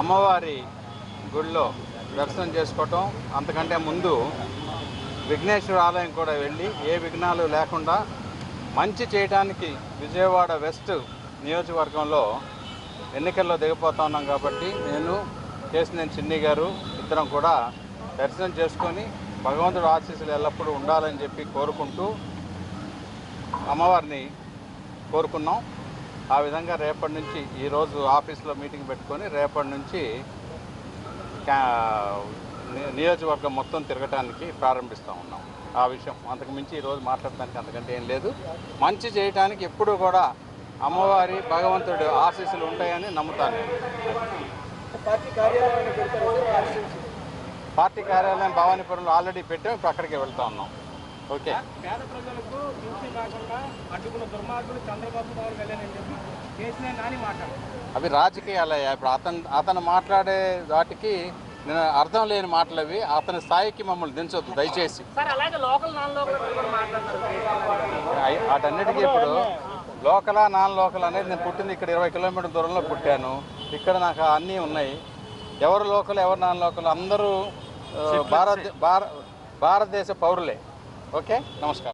అమ్మవారి గుడిలో దర్శనం చేసుకోవటం. అంతకంటే ముందు విఘ్నేశ్వర ఆలయం కూడా వెళ్ళి ఏ విఘ్నాలు లేకుండా మంచి చేయడానికి విజయవాడ వెస్ట్ నియోజకవర్గంలో ఎన్నికల్లో దిగిపోతా ఉన్నాం కాబట్టి నేను చేసిన చిన్ని గారు ఇద్దరం కూడా దర్శనం చేసుకొని భగవంతుడు ఆశీస్సులు ఎల్లప్పుడూ ఉండాలని చెప్పి కోరుకుంటూ అమ్మవారిని కోరుకున్నాం. ఆ విధంగా రేపటి నుంచి ఈరోజు ఆఫీస్లో మీటింగ్ పెట్టుకొని రేపటి నుంచి నియోజకవర్గం మొత్తం తిరగటానికి ప్రారంభిస్తూ ఉన్నాం. ఆ విషయం అంతకు మించి ఈరోజు మాట్లాడటానికి అంతకంటే ఏం లేదు. మంచి చేయటానికి ఎప్పుడూ కూడా అమ్మవారి భగవంతుడి ఆశీస్సులు ఉంటాయని నమ్ముతాను పార్టీ కార్యాలయం భవానీపురంలో ఆల్రెడీ పెట్టాం ఇప్పుడు అక్కడికి వెళ్తా ఉన్నాం. ఓకే. పేద ప్రజలకు పింఛన్ కాకుండా అడ్డుకున్న దుర్మార్గులు చంద్రబాబు పవన్ కళ్యాణ్ అని చెప్పి కేసీఆర్ నాని మాట్లాడారు అవి రాజకీయాలయ్యా. ఇప్పుడు అతను అతను మాట్లాడే వాటికి నేను అర్థం లేని మాటలు అవి. అతని స్థాయికి మమ్మల్ని దించొద్దు దయచేసి. సార్ అలాగే లోకల్ నాన్ లోకల్ కూడా మాట్లాడుతున్నారు అయి- వాటన్నిటికీ ఇప్పుడు లోకలా నాన్ లోకల్ అనేది నేను పుట్టింది ఇక్కడ ఇరవై కిలోమీటర్ దూరంలో పుట్టాను. ఇక్కడ నాకు అన్నీ ఉన్నాయి. ఎవరు లోకల్ ఎవరు నాన్ లోకల్ అందరూ భారత భార భారతదేశ పౌరులే. ఓకే నమస్కారం